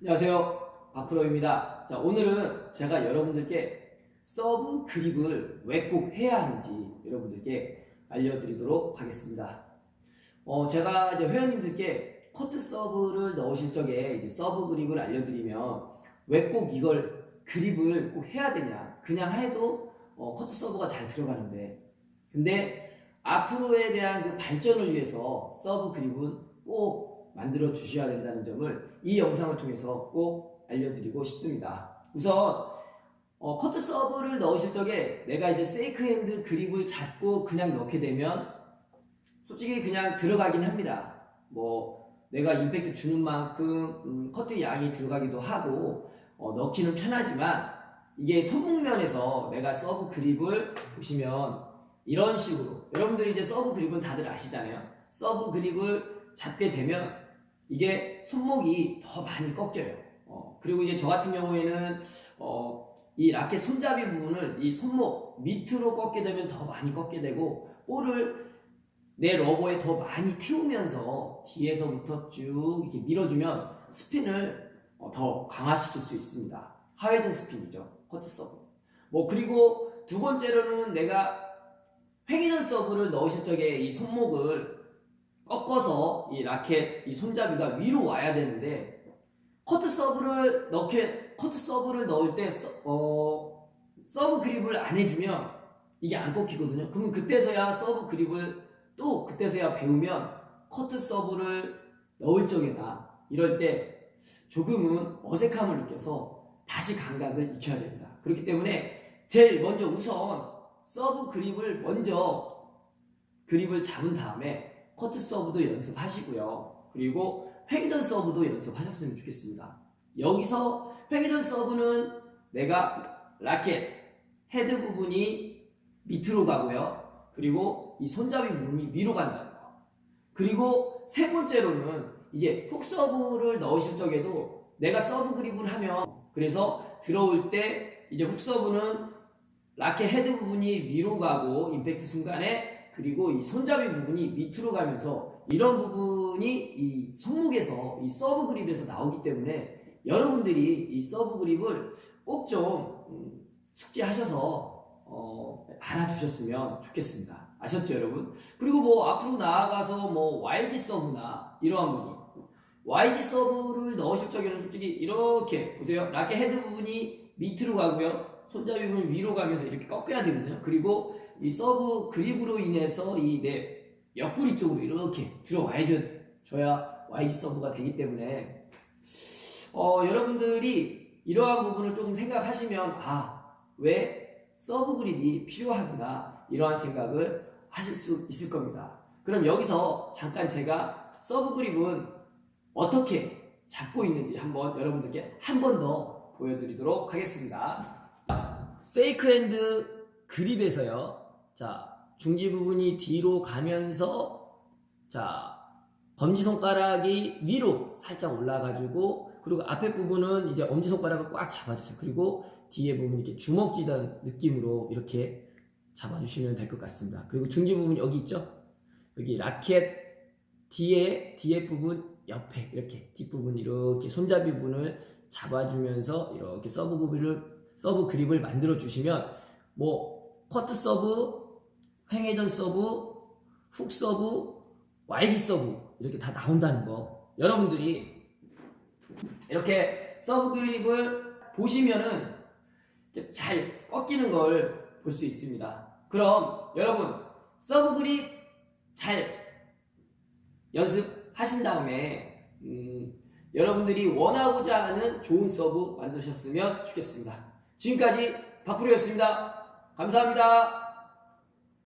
안녕하세요. 박프로입니다. 자, 오늘은 제가 여러분들께 서브 그립을 왜 꼭 해야 하는지 여러분들께 알려드리도록 하겠습니다. 어, 제가 이제 회원님들께 커트 서브를 넣으실 적에 이제 서브 그립을 알려드리면 왜 꼭 이걸 그립을 꼭 해야 되냐. 그냥 해도 어, 커트 서브가 잘 들어가는데. 근데 앞으로에 대한 그 발전을 위해서 서브 그립은 꼭 만들어 주셔야 된다는 점을 이 영상을 통해서 꼭 알려드리고 싶습니다. 우선 어, 커트 서브를 넣으실 적에 내가 이제 세이크 핸드 그립을 잡고 그냥 넣게 되면 솔직히 그냥 들어가긴 합니다. 뭐 내가 임팩트 주는 만큼 음, 커트 양이 들어가기도 하고 어, 넣기는 편하지만 이게 손목면에서 내가 서브 그립을 보시면 이런 식으로 여러분들이 이제 서브 그립은 다들 아시잖아요. 서브 그립을 잡게 되면 이게 손목이 더 많이 꺾여요. 어, 그리고 이제 저 같은 경우에는 어, 이 라켓 손잡이 부분을 이 손목 밑으로 꺾게 되면 더 많이 꺾게 되고 볼을 내 러버에 더 많이 태우면서 뒤에서부터 쭉 이렇게 밀어주면 스핀을 어, 더 강화시킬 수 있습니다. 하회전 스핀이죠. 커트 서브. 뭐 그리고 두 번째로는 내가 횡이전 서브를 넣으실 적에 이 손목을 꺾어서 이 라켓 이 손잡이가 위로 와야 되는데 커트 서브를 넣게 커트 서브를 넣을 때 서, 어, 서브 그립을 안 해주면 이게 안 꺾이거든요. 그러면 그때서야 서브 그립을 또 그때서야 배우면 커트 서브를 넣을 적에나 이럴 때 조금은 어색함을 느껴서 다시 감각을 익혀야 됩니다. 그렇기 때문에 제일 먼저 우선 서브 그립을 먼저 그립을 잡은 다음에 커트 서브도 연습하시고요. 그리고 횡이전 서브도 연습하셨으면 좋겠습니다. 여기서 횡이전 서브는 내가 라켓 헤드 부분이 밑으로 가고요. 그리고 이 손잡이 부분이 위로 간다는 거. 그리고 세 번째로는 이제 훅 서브를 넣으실 적에도 내가 서브 그립을 하면 그래서 들어올 때 이제 훅 서브는 라켓 헤드 부분이 위로 가고 임팩트 순간에 그리고 이 손잡이 부분이 밑으로 가면서 이런 부분이 이 손목에서 이 서브 그립에서 나오기 때문에 여러분들이 이 서브 그립을 꼭좀 음, 숙지하셔서 어, 알아두셨으면 좋겠습니다. 아셨죠, 여러분? 그리고 뭐 앞으로 나아가서 뭐 YG 서브나 이러한 부분 YG 서브를 넣으실 적에는 솔직히 이렇게 보세요. 라켓 헤드 부분이 밑으로 가고요. 손잡이 부분 위로 가면서 이렇게 꺾여야 되거든요. 그리고 이 서브 그립으로 인해서 이 내 옆구리 쪽으로 이렇게 들어와야죠. 줘야 YG 서브가 되기 때문에 어, 여러분들이 이러한 부분을 조금 생각하시면 아, 왜 서브 그립이 필요하구나 이러한 생각을 하실 수 있을 겁니다. 그럼 여기서 잠깐 제가 서브 그립은 어떻게 잡고 있는지 한번 여러분들께 한 번 더 보여드리도록 하겠습니다. 세이크 핸드 그립에서요. 자, 중지 부분이 뒤로 가면서 자, 검지 손가락이 위로 살짝 올라가지고 그리고 앞에 부분은 이제 엄지 손가락을 꽉 잡아주세요. 그리고 뒤에 부분 이렇게 주먹 쥐던 느낌으로 이렇게 잡아주시면 될 것 같습니다. 그리고 중지 부분 여기 있죠? 여기 라켓 뒤에 뒤에 부분 옆에 이렇게 뒷부분 이렇게 손잡이 부분을 잡아주면서 이렇게 서브 그립을 서브 그립을 만들어 주시면 뭐 커트 서브, 횡회전 서브, 훅 서브, YG 서브 이렇게 다 나온다는 거 여러분들이 이렇게 서브 그립을 보시면은 잘 꺾이는 걸 볼 수 있습니다. 그럼 여러분 서브 그립 잘 연습하신 다음에 음, 여러분들이 원하고자 하는 좋은 서브 만드셨으면 좋겠습니다. 지금까지 박프로였습니다. 감사합니다.